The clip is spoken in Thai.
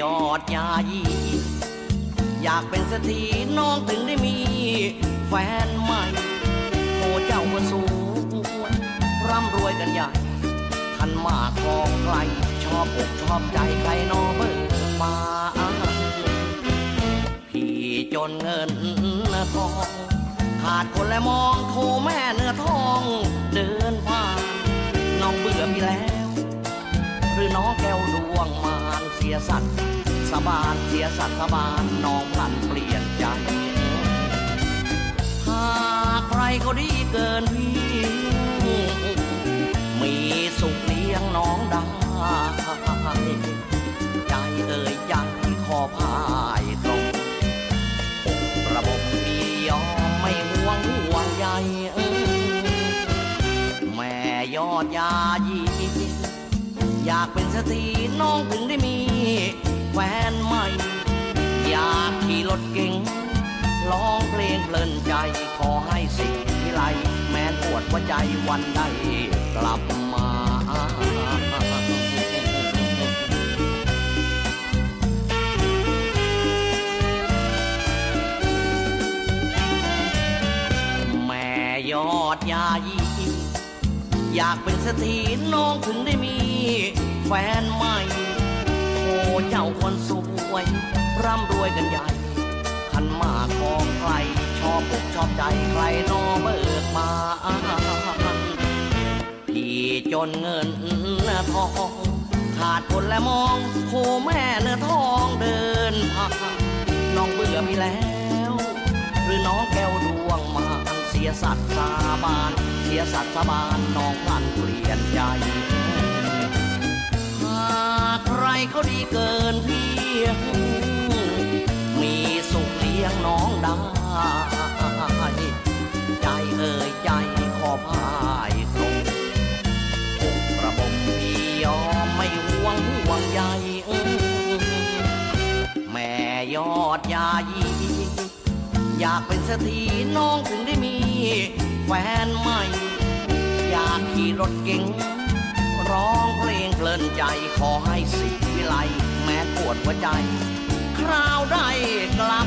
ยอดยายี อยากเป็นเศรษฐีน้องถึงได้มี แฟนใหม่โอ้เจ้าก็สวยร่ำรวยกันใหญ่ขันมากของใครชอบอกชอบใจใครนอเบิกบาพี่จนเงินทอง ขาดคนและมองโทแม่เนื้อ ดวงมารเสียสัตว์สบานเสียสัตว์สบานน้องพลันเปลี่ยนใจ หากใครเขาดีเกินพี่ มีสุขเลี้ยงน้องได้ใจเอ่ยใจขอพายตรงระบบพี่ยอมไม่ห่วงห่วงใยเออแม่ยอดยายี อยากเป็นเศรษฐีน้องถึงได้มีแฟนใหม่ อยากขี่รถเก่งร้องเพลงเพลินใจขอให้สิ่งวิไลแม้นปวดหัวใจวันใดกลับมาแม่ยอดยายี อยากเป็นเศรษฐีน้องถึงได้มี แฟนใหม่ โอ้เจ้าคนสวย ร่ำรวยกันใหญ่ ขันมากของใคร ชอบอกชอบใจใครนอเบิกมาพี่จนเงินทอง ขาดคนและมองโคแม่เนื้อทองเดินผ่านน้องเบื่อพี่แล้ว หรือน้องแก้วดวงมาเสียสัตว์สาบาน สียสัตว์สาบานน้องพลันเปลี่ยนใจ หากใครเขาดีเกินเพียงมีสุขเลี้ยงน้องได้ ใจเอ่ยใจขอพายตรงอกระบมพี่ยอมไม่ห่วงห่วงใยเออแม่ยอดยายี อยากเป็นเศรษฐีน้องถึงได้มี แฟนใหม่ อยากขี่รถเก๋งร้องเพลงเพลินใจขอให้สีวิไลแม้ปวดหัวใจ คราวได้กลับ